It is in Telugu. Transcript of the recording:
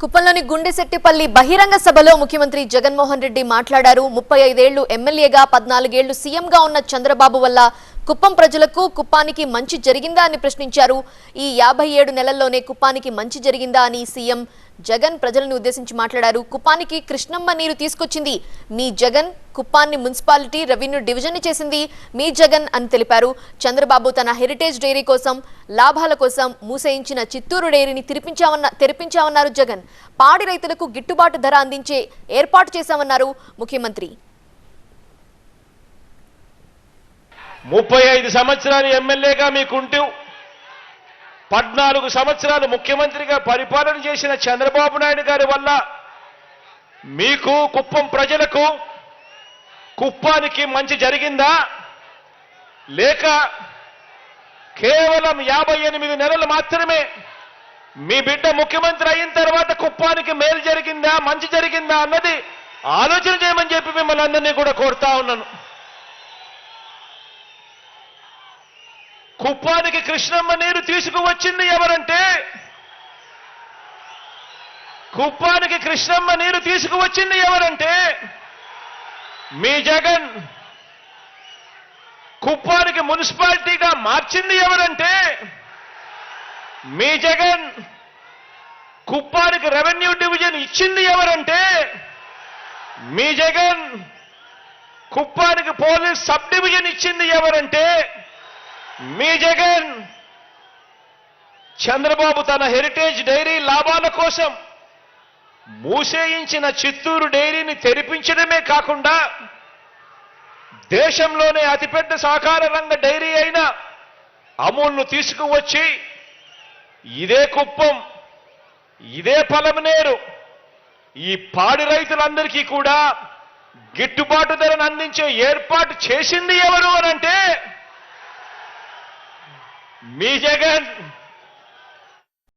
కుప్పంలోని గుండెశెట్టిపల్లి బహిరంగ సభలో ముఖ్యమంత్రి జగన్మోహన్ రెడ్డి మాట్లాడారు. ముప్పై ఐదేళ్ళు ఎమ్మెల్యేగా పద్నాలుగేళ్ళు సీఎంగా ఉన్న చంద్రబాబు వల్ల కుప్పం ప్రజలకు కుప్పానికి మంచి జరిగిందా అని ప్రశ్నించారు. ఈ యాభై ఏడు నెలల్లోనే కుప్పానికి మంచి జరిగిందా అని సీఎం జగన్ ప్రజలను ఉద్దేశించి మాట్లాడారు. కుప్పానికి కృష్ణమ్మ నీరు తీసుకొచ్చింది. మీ జగన్ కుప్పాన్ని మున్సిపాలిటీ రెవెన్యూ డివిజన్ చేసింది మీ జగన్ అని తెలిపారు. చంద్రబాబు తన హెరిటేజ్ డైరీ కోసం లాభాల కోసం మూసేయించిన చిత్తూరు డైరీని తెరిపించామన్న తెరిపించామన్నారు జగన్. పాడి రైతులకు గిట్టుబాటు ధర అందించే ఏర్పాటు చేశామన్నారు ముఖ్యమంత్రి. ముప్పై ఐదు సంవత్సరాలు ఎమ్మెల్యేగా మీకుంటూ పద్నాలుగు సంవత్సరాలు ముఖ్యమంత్రిగా పరిపాలన చేసిన చంద్రబాబు నాయుడు గారి వల్ల మీకు కుప్పం ప్రజలకు కుప్పానికి మంచి జరిగిందా? లేక కేవలం యాభై ఎనిమిది నెలలు మాత్రమే మీ బిడ్డ ముఖ్యమంత్రి అయిన తర్వాత కుప్పానికి మేలు జరిగిందా మంచి జరిగిందా అన్నది ఆలోచన చేయమని చెప్పి మిమ్మల్ని అందరినీ కూడా కోరుతా ఉన్నాను. కుప్పానికి కృష్ణమ్మ నీరు తీసుకువచ్చింది ఎవరంటే? కుప్పానికి కృష్ణమ్మ నీరు తీసుకువచ్చింది ఎవరంటే? మీ జగన్. కుప్పానికి మున్సిపాలిటీగా మార్చింది ఎవరంటే? మీ జగన్. కుప్పానికి రెవెన్యూ డివిజన్ ఇచ్చింది ఎవరంటే? మీ జగన్. కుప్పానికి పోలీస్ సబ్ డివిజన్ ఇచ్చింది ఎవరంటే? మీ జగన్ చంద్రబాబు తన హెరిటేజ్ డైరీ లాభాల కోసం మూసేయించిన చిత్తూరు డైరీని తెరిపించడమే కాకుండా దేశంలోనే అతిపెద్ద సహకార రంగ డైరీ అయిన అమూల్ను తీసుకువచ్చి ఇదే కుప్పం ఇదే పలమనేరు ఈ పాడి రైతులందరికీ కూడా గిట్టుబాటు ధరను అందించే ఏర్పాటు చేసింది ఎవరు అనంటే మీ జగన్